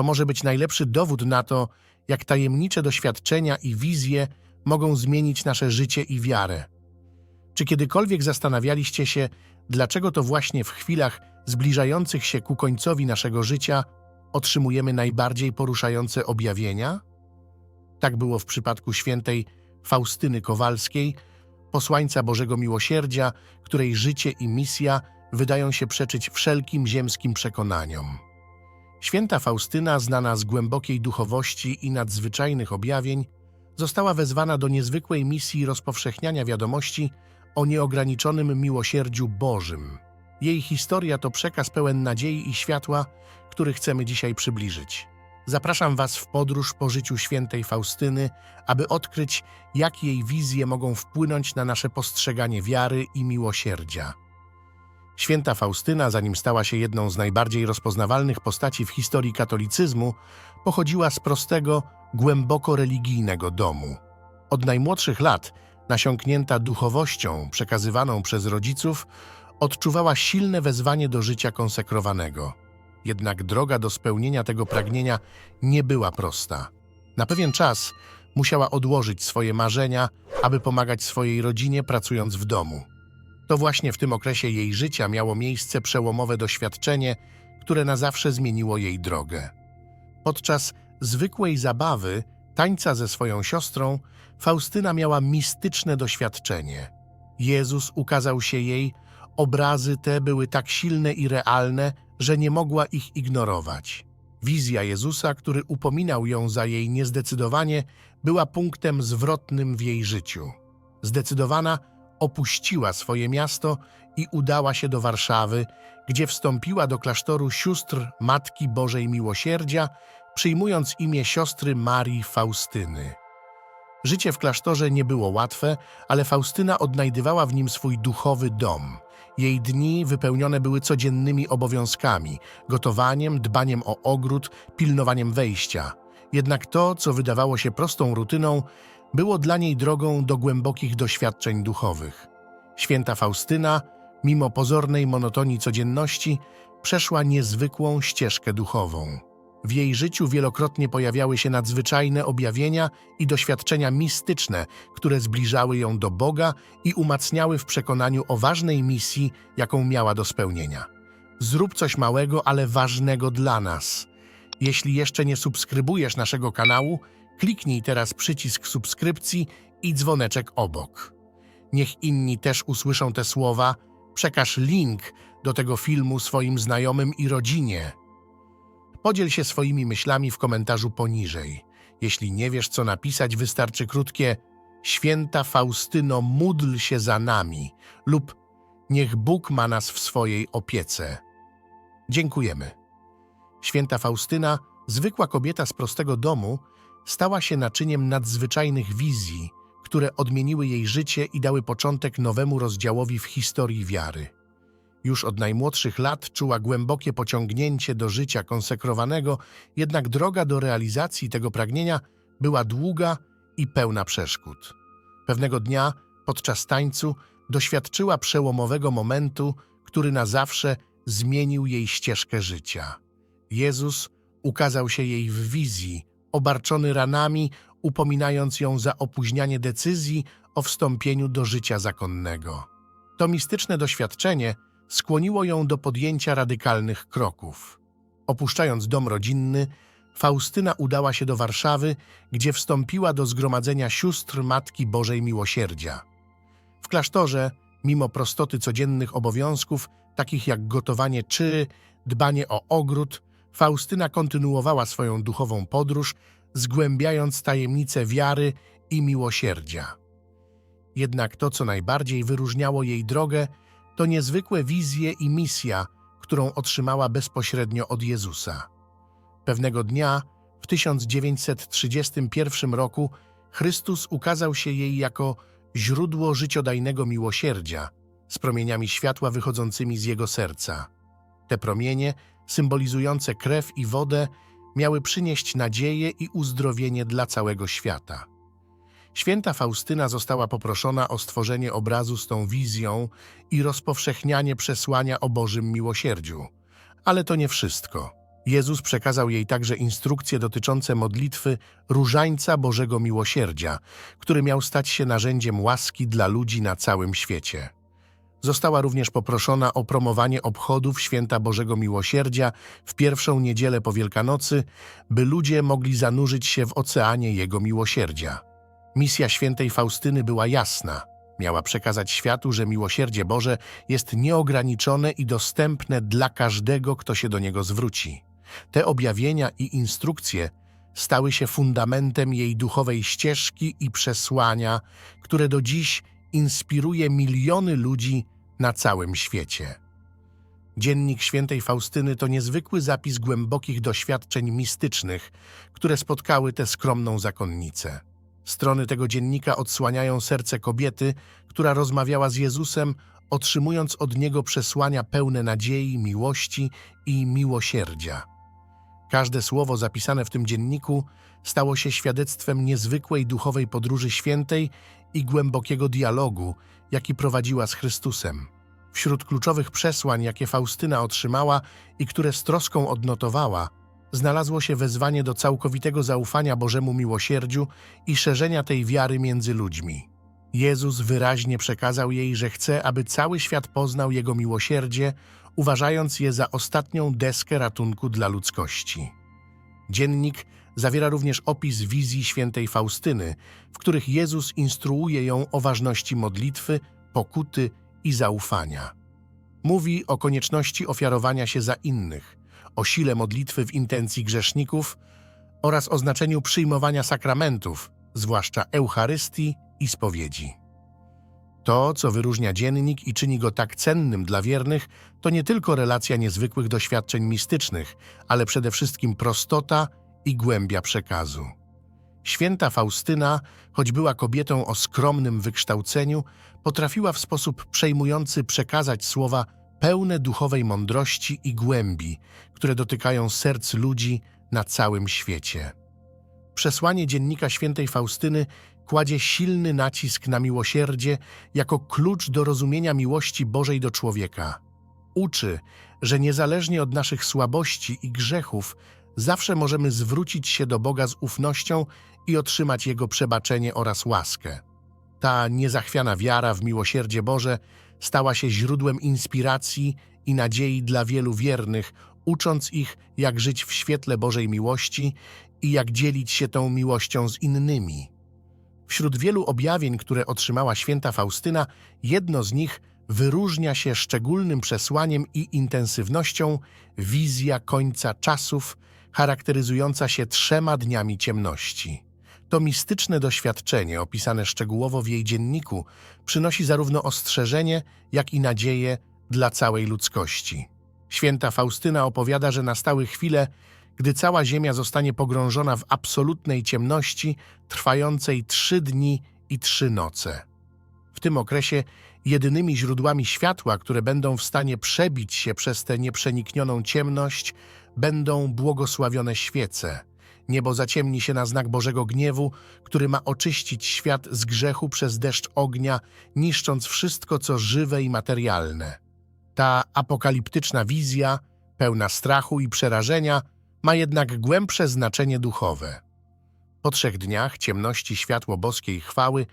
To może być najlepszy dowód na to, jak tajemnicze doświadczenia i wizje mogą zmienić nasze życie i wiarę. Czy kiedykolwiek zastanawialiście się, dlaczego to właśnie w chwilach zbliżających się ku końcowi naszego życia otrzymujemy najbardziej poruszające objawienia? Tak było w przypadku świętej Faustyny Kowalskiej, posłańca Bożego Miłosierdzia, której życie i misja wydają się przeczyć wszelkim ziemskim przekonaniom. Święta Faustyna, znana z głębokiej duchowości i nadzwyczajnych objawień, została wezwana do niezwykłej misji rozpowszechniania wiadomości o nieograniczonym miłosierdziu Bożym. Jej historia to przekaz pełen nadziei i światła, który chcemy dzisiaj przybliżyć. Zapraszam Was w podróż po życiu świętej Faustyny, aby odkryć, jak jej wizje mogą wpłynąć na nasze postrzeganie wiary i miłosierdzia. Święta Faustyna, zanim stała się jedną z najbardziej rozpoznawalnych postaci w historii katolicyzmu, pochodziła z prostego, głęboko religijnego domu. Od najmłodszych lat, nasiąknięta duchowością przekazywaną przez rodziców, odczuwała silne wezwanie do życia konsekrowanego. Jednak droga do spełnienia tego pragnienia nie była prosta. Na pewien czas musiała odłożyć swoje marzenia, aby pomagać swojej rodzinie pracując w domu. To właśnie w tym okresie jej życia miało miejsce przełomowe doświadczenie, które na zawsze zmieniło jej drogę. Podczas zwykłej zabawy, tańca ze swoją siostrą, Faustyna miała mistyczne doświadczenie. Jezus ukazał się jej, obrazy te były tak silne i realne, że nie mogła ich ignorować. Wizja Jezusa, który upominał ją za jej niezdecydowanie, była punktem zwrotnym w jej życiu. Zdecydowana opuściła swoje miasto i udała się do Warszawy, gdzie wstąpiła do klasztoru sióstr Matki Bożej Miłosierdzia, przyjmując imię siostry Marii Faustyny. Życie w klasztorze nie było łatwe, ale Faustyna odnajdywała w nim swój duchowy dom. Jej dni wypełnione były codziennymi obowiązkami gotowaniem, dbaniem o ogród, pilnowaniem wejścia. Jednak to, co wydawało się prostą rutyną, było dla niej drogą do głębokich doświadczeń duchowych. Święta Faustyna, mimo pozornej monotonii codzienności, przeszła niezwykłą ścieżkę duchową. W jej życiu wielokrotnie pojawiały się nadzwyczajne objawienia i doświadczenia mistyczne, które zbliżały ją do Boga i umacniały w przekonaniu o ważnej misji, jaką miała do spełnienia. Zrób coś małego, ale ważnego dla nas. Jeśli jeszcze nie subskrybujesz naszego kanału, kliknij teraz przycisk subskrypcji i dzwoneczek obok. Niech inni też usłyszą te słowa, przekaż link do tego filmu swoim znajomym i rodzinie. Podziel się swoimi myślami w komentarzu poniżej. Jeśli nie wiesz, co napisać, wystarczy krótkie Święta Faustyno, módl się za nami lub Niech Bóg ma nas w swojej opiece. Dziękujemy. Święta Faustyna, zwykła kobieta z prostego domu, stała się naczyniem nadzwyczajnych wizji, które odmieniły jej życie i dały początek nowemu rozdziałowi w historii wiary. Już od najmłodszych lat czuła głębokie pociągnięcie do życia konsekrowanego, jednak droga do realizacji tego pragnienia była długa i pełna przeszkód. Pewnego dnia, podczas tańcu, doświadczyła przełomowego momentu, który na zawsze zmienił jej ścieżkę życia. Jezus ukazał się jej w wizji, obarczony ranami, upominając ją za opóźnianie decyzji o wstąpieniu do życia zakonnego. To mistyczne doświadczenie skłoniło ją do podjęcia radykalnych kroków. Opuszczając dom rodzinny, Faustyna udała się do Warszawy, gdzie wstąpiła do zgromadzenia sióstr Matki Bożej Miłosierdzia. W klasztorze, mimo prostoty codziennych obowiązków, takich jak gotowanie czy dbanie o ogród, Faustyna kontynuowała swoją duchową podróż, zgłębiając tajemnice wiary i miłosierdzia. Jednak to, co najbardziej wyróżniało jej drogę, to niezwykłe wizje i misja, którą otrzymała bezpośrednio od Jezusa. Pewnego dnia, w 1931 roku, Chrystus ukazał się jej jako źródło życiodajnego miłosierdzia, z promieniami światła wychodzącymi z jego serca. Te promienie, symbolizujące krew i wodę, miały przynieść nadzieję i uzdrowienie dla całego świata. Święta Faustyna została poproszona o stworzenie obrazu z tą wizją i rozpowszechnianie przesłania o Bożym miłosierdziu. Ale to nie wszystko. Jezus przekazał jej także instrukcje dotyczące modlitwy Różańca Bożego Miłosierdzia, który miał stać się narzędziem łaski dla ludzi na całym świecie. Została również poproszona o promowanie obchodów Święta Bożego Miłosierdzia w pierwszą niedzielę po Wielkanocy, by ludzie mogli zanurzyć się w oceanie Jego miłosierdzia. Misja świętej Faustyny była jasna. Miała przekazać światu, że miłosierdzie Boże jest nieograniczone i dostępne dla każdego, kto się do niego zwróci. Te objawienia i instrukcje stały się fundamentem jej duchowej ścieżki i przesłania, które do dziś inspiruje miliony ludzi na całym świecie. Dziennik świętej Faustyny to niezwykły zapis głębokich doświadczeń mistycznych, które spotkały tę skromną zakonnicę. Strony tego dziennika odsłaniają serce kobiety, która rozmawiała z Jezusem, otrzymując od Niego przesłania pełne nadziei, miłości i miłosierdzia. Każde słowo zapisane w tym dzienniku stało się świadectwem niezwykłej duchowej podróży świętej i głębokiego dialogu, jaki prowadziła z Chrystusem. Wśród kluczowych przesłań, jakie Faustyna otrzymała i które z troską odnotowała, znalazło się wezwanie do całkowitego zaufania Bożemu miłosierdziu i szerzenia tej wiary między ludźmi. Jezus wyraźnie przekazał jej, że chce, aby cały świat poznał Jego miłosierdzie, uważając je za ostatnią deskę ratunku dla ludzkości. Dziennik zawiera również opis wizji świętej Faustyny, w których Jezus instruuje ją o ważności modlitwy, pokuty i zaufania. Mówi o konieczności ofiarowania się za innych, o sile modlitwy w intencji grzeszników oraz o znaczeniu przyjmowania sakramentów, zwłaszcza Eucharystii i spowiedzi. To, co wyróżnia dziennik i czyni go tak cennym dla wiernych, to nie tylko relacja niezwykłych doświadczeń mistycznych, ale przede wszystkim prostota i głębia przekazu. Święta Faustyna, choć była kobietą o skromnym wykształceniu, potrafiła w sposób przejmujący przekazać słowa pełne duchowej mądrości i głębi, które dotykają serc ludzi na całym świecie. Przesłanie dziennika świętej Faustyny kładzie silny nacisk na miłosierdzie jako klucz do rozumienia miłości Bożej do człowieka. Uczy, że niezależnie od naszych słabości i grzechów, zawsze możemy zwrócić się do Boga z ufnością i otrzymać Jego przebaczenie oraz łaskę. Ta niezachwiana wiara w miłosierdzie Boże stała się źródłem inspiracji i nadziei dla wielu wiernych, ucząc ich, jak żyć w świetle Bożej miłości i jak dzielić się tą miłością z innymi. Wśród wielu objawień, które otrzymała święta Faustyna, jedno z nich wyróżnia się szczególnym przesłaniem i intensywnością wizja końca czasów, charakteryzująca się trzema dniami ciemności. To mistyczne doświadczenie, opisane szczegółowo w jej dzienniku, przynosi zarówno ostrzeżenie, jak i nadzieję dla całej ludzkości. Święta Faustyna opowiada, że nastały chwile, gdy cała Ziemia zostanie pogrążona w absolutnej ciemności, trwającej trzy dni i trzy noce. W tym okresie jedynymi źródłami światła, które będą w stanie przebić się przez tę nieprzeniknioną ciemność, będą błogosławione świece. Niebo zaciemni się na znak Bożego gniewu, który ma oczyścić świat z grzechu przez deszcz ognia, niszcząc wszystko, co żywe i materialne. Ta apokaliptyczna wizja, pełna strachu i przerażenia, ma jednak głębsze znaczenie duchowe. Po trzech dniach ciemności światło boskiej chwały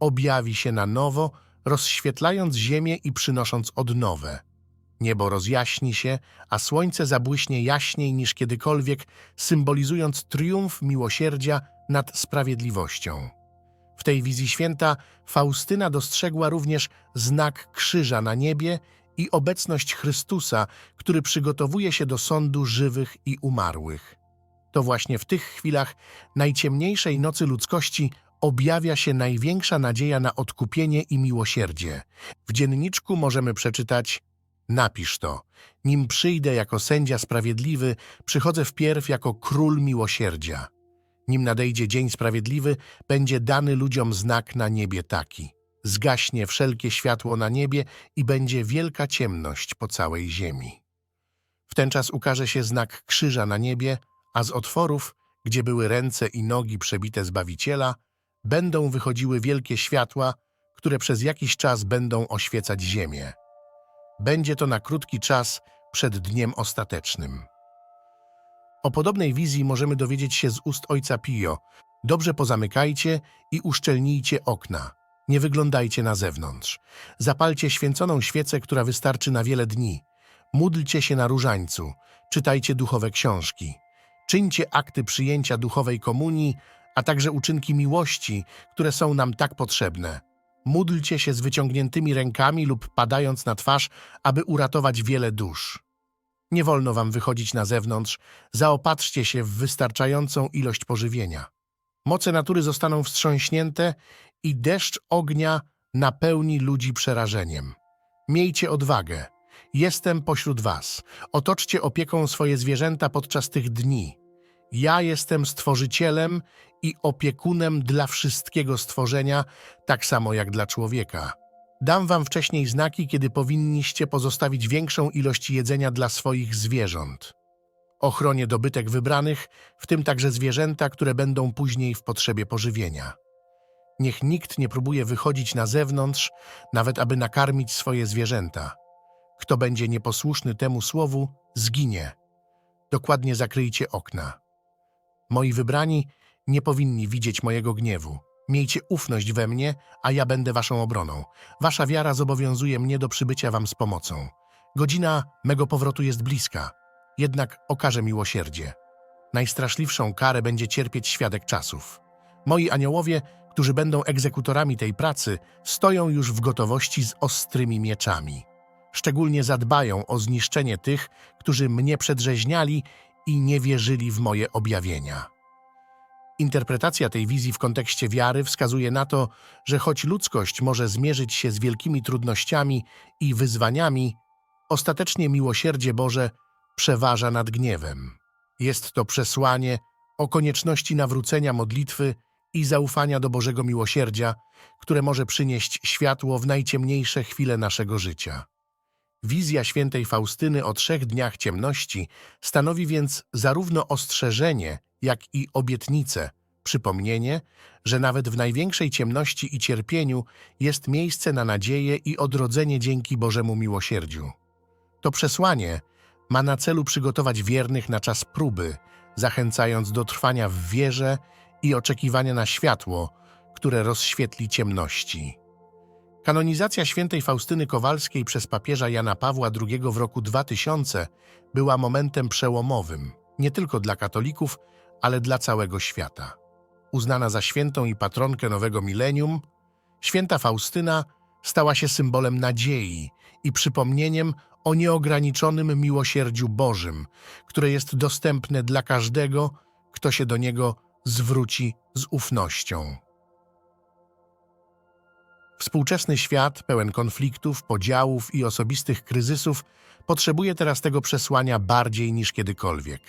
objawi się na nowo, rozświetlając ziemię i przynosząc odnowę. Niebo rozjaśni się, a słońce zabłyśnie jaśniej niż kiedykolwiek, symbolizując triumf miłosierdzia nad sprawiedliwością. W tej wizji święta Faustyna dostrzegła również znak krzyża na niebie i obecność Chrystusa, który przygotowuje się do sądu żywych i umarłych. To właśnie w tych chwilach najciemniejszej nocy ludzkości objawia się największa nadzieja na odkupienie i miłosierdzie. W dzienniczku możemy przeczytać Napisz to. Nim przyjdę jako sędzia sprawiedliwy, przychodzę wpierw jako król miłosierdzia. Nim nadejdzie dzień sprawiedliwy, będzie dany ludziom znak na niebie taki. Zgaśnie wszelkie światło na niebie i będzie wielka ciemność po całej ziemi. W ten czas ukaże się znak krzyża na niebie, a z otworów, gdzie były ręce i nogi przebite Zbawiciela, będą wychodziły wielkie światła, które przez jakiś czas będą oświecać ziemię. Będzie to na krótki czas przed dniem ostatecznym. O podobnej wizji możemy dowiedzieć się z ust ojca Pio. Dobrze pozamykajcie i uszczelnijcie okna. Nie wyglądajcie na zewnątrz. Zapalcie święconą świecę, która wystarczy na wiele dni. Módlcie się na różańcu. Czytajcie duchowe książki. Czyńcie akty przyjęcia duchowej komunii, a także uczynki miłości, które są nam tak potrzebne. Módlcie się z wyciągniętymi rękami lub padając na twarz, aby uratować wiele dusz. Nie wolno wam wychodzić na zewnątrz, zaopatrzcie się w wystarczającą ilość pożywienia. Moce natury zostaną wstrząśnięte i deszcz ognia napełni ludzi przerażeniem. Miejcie odwagę. Jestem pośród was. Otoczcie opieką swoje zwierzęta podczas tych dni. Ja jestem stworzycielem i opiekunem dla wszystkiego stworzenia, tak samo jak dla człowieka. Dam wam wcześniej znaki, kiedy powinniście pozostawić większą ilość jedzenia dla swoich zwierząt. Ochronię dobytek wybranych, w tym także zwierzęta, które będą później w potrzebie pożywienia. Niech nikt nie próbuje wychodzić na zewnątrz, nawet aby nakarmić swoje zwierzęta. Kto będzie nieposłuszny temu słowu, zginie. Dokładnie zakryjcie okna. Moi wybrani nie powinni widzieć mojego gniewu. Miejcie ufność we mnie, a ja będę waszą obroną. Wasza wiara zobowiązuje mnie do przybycia wam z pomocą. Godzina mego powrotu jest bliska, jednak okażę miłosierdzie. Najstraszliwszą karę będzie cierpieć świadek czasów. Moi aniołowie, którzy będą egzekutorami tej pracy, stoją już w gotowości z ostrymi mieczami. Szczególnie zadbają o zniszczenie tych, którzy mnie przedrzeźniali i nie wierzyli w moje objawienia. Interpretacja tej wizji w kontekście wiary wskazuje na to, że choć ludzkość może zmierzyć się z wielkimi trudnościami i wyzwaniami, ostatecznie miłosierdzie Boże przeważa nad gniewem. Jest to przesłanie o konieczności nawrócenia modlitwy i zaufania do Bożego miłosierdzia, które może przynieść światło w najciemniejsze chwile naszego życia. Wizja świętej Faustyny o trzech dniach ciemności stanowi więc zarówno ostrzeżenie, jak i obietnicę, przypomnienie, że nawet w największej ciemności i cierpieniu jest miejsce na nadzieję i odrodzenie dzięki Bożemu miłosierdziu. To przesłanie ma na celu przygotować wiernych na czas próby, zachęcając do trwania w wierze i oczekiwania na światło, które rozświetli ciemności. Kanonizacja świętej Faustyny Kowalskiej przez papieża Jana Pawła II w roku 2000 była momentem przełomowym, nie tylko dla katolików, ale dla całego świata. Uznana za świętą i patronkę nowego milenium, święta Faustyna stała się symbolem nadziei i przypomnieniem o nieograniczonym miłosierdziu Bożym, które jest dostępne dla każdego, kto się do niego zwróci z ufnością. Współczesny świat, pełen konfliktów, podziałów i osobistych kryzysów, potrzebuje teraz tego przesłania bardziej niż kiedykolwiek.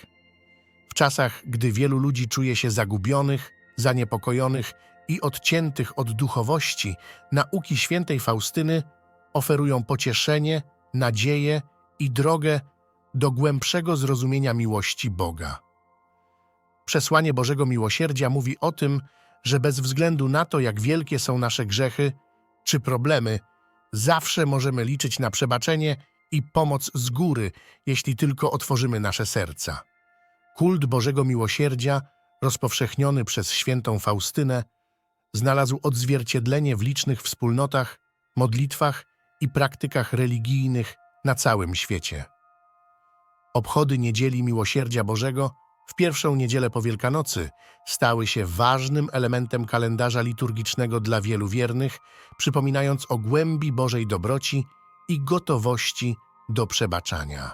W czasach, gdy wielu ludzi czuje się zagubionych, zaniepokojonych i odciętych od duchowości, nauki świętej Faustyny oferują pocieszenie, nadzieję i drogę do głębszego zrozumienia miłości Boga. Przesłanie Bożego Miłosierdzia mówi o tym, że bez względu na to, jak wielkie są nasze grzechy czy problemy, zawsze możemy liczyć na przebaczenie i pomoc z góry, jeśli tylko otworzymy nasze serca. Kult Bożego Miłosierdzia, rozpowszechniony przez świętą Faustynę, znalazł odzwierciedlenie w licznych wspólnotach, modlitwach i praktykach religijnych na całym świecie. Obchody Niedzieli Miłosierdzia Bożego w pierwszą niedzielę po Wielkanocy stały się ważnym elementem kalendarza liturgicznego dla wielu wiernych, przypominając o głębi Bożej dobroci i gotowości do przebaczania.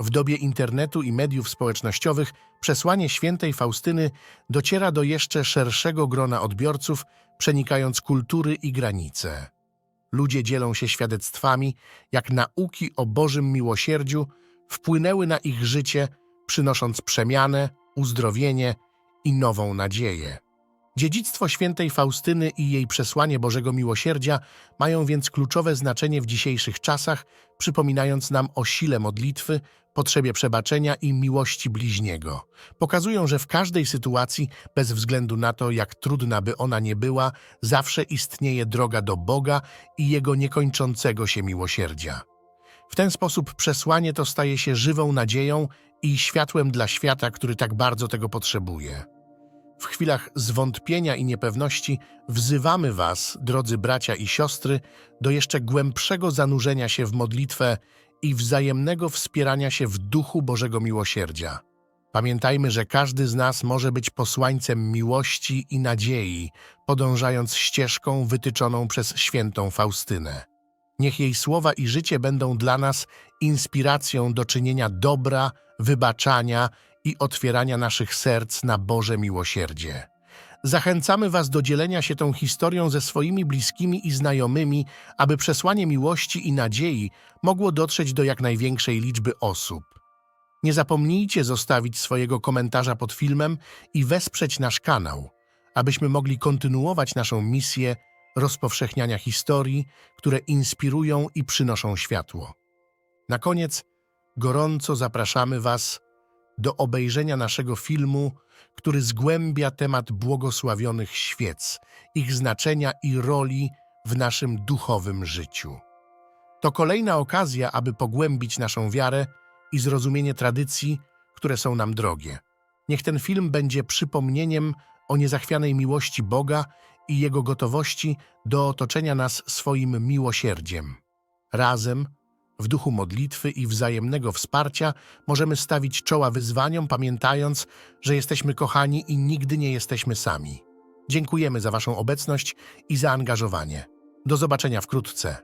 W dobie internetu i mediów społecznościowych przesłanie świętej Faustyny dociera do jeszcze szerszego grona odbiorców, przenikając kultury i granice. Ludzie dzielą się świadectwami, jak nauki o Bożym miłosierdziu wpłynęły na ich życie, przynosząc przemianę, uzdrowienie i nową nadzieję. Dziedzictwo świętej Faustyny i jej przesłanie Bożego Miłosierdzia mają więc kluczowe znaczenie w dzisiejszych czasach, przypominając nam o sile modlitwy, potrzebie przebaczenia i miłości bliźniego. Pokazują, że w każdej sytuacji, bez względu na to, jak trudna by ona nie była, zawsze istnieje droga do Boga i Jego niekończącego się miłosierdzia. W ten sposób przesłanie to staje się żywą nadzieją i światłem dla świata, który tak bardzo tego potrzebuje. W chwilach zwątpienia i niepewności wzywamy Was, drodzy bracia i siostry, do jeszcze głębszego zanurzenia się w modlitwę i wzajemnego wspierania się w duchu Bożego Miłosierdzia. Pamiętajmy, że każdy z nas może być posłańcem miłości i nadziei, podążając ścieżką wytyczoną przez świętą Faustynę. Niech jej słowa i życie będą dla nas inspiracją do czynienia dobra, wybaczania i otwierania naszych serc na Boże miłosierdzie. Zachęcamy Was do dzielenia się tą historią ze swoimi bliskimi i znajomymi, aby przesłanie miłości i nadziei mogło dotrzeć do jak największej liczby osób. Nie zapomnijcie zostawić swojego komentarza pod filmem i wesprzeć nasz kanał, abyśmy mogli kontynuować naszą misję rozpowszechniania historii, które inspirują i przynoszą światło. Na koniec gorąco zapraszamy Was do obejrzenia naszego filmu, który zgłębia temat błogosławionych świec, ich znaczenia i roli w naszym duchowym życiu. To kolejna okazja, aby pogłębić naszą wiarę i zrozumienie tradycji, które są nam drogie. Niech ten film będzie przypomnieniem o niezachwianej miłości Boga i Jego gotowości do otoczenia nas swoim miłosierdziem. Razem, w duchu modlitwy i wzajemnego wsparcia, możemy stawić czoła wyzwaniom, pamiętając, że jesteśmy kochani i nigdy nie jesteśmy sami. Dziękujemy za Waszą obecność i zaangażowanie. Do zobaczenia wkrótce.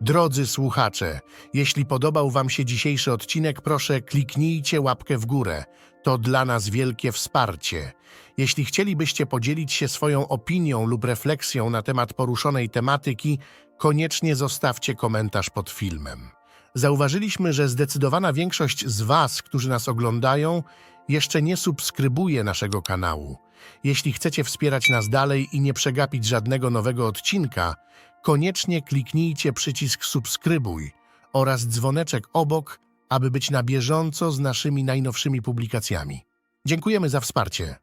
Drodzy słuchacze, jeśli podobał Wam się dzisiejszy odcinek, proszę kliknijcie łapkę w górę. To dla nas wielkie wsparcie. Jeśli chcielibyście podzielić się swoją opinią lub refleksją na temat poruszonej tematyki, koniecznie zostawcie komentarz pod filmem. Zauważyliśmy, że zdecydowana większość z Was, którzy nas oglądają, jeszcze nie subskrybuje naszego kanału. Jeśli chcecie wspierać nas dalej i nie przegapić żadnego nowego odcinka, koniecznie kliknijcie przycisk subskrybuj oraz dzwoneczek obok, aby być na bieżąco z naszymi najnowszymi publikacjami. Dziękujemy za wsparcie.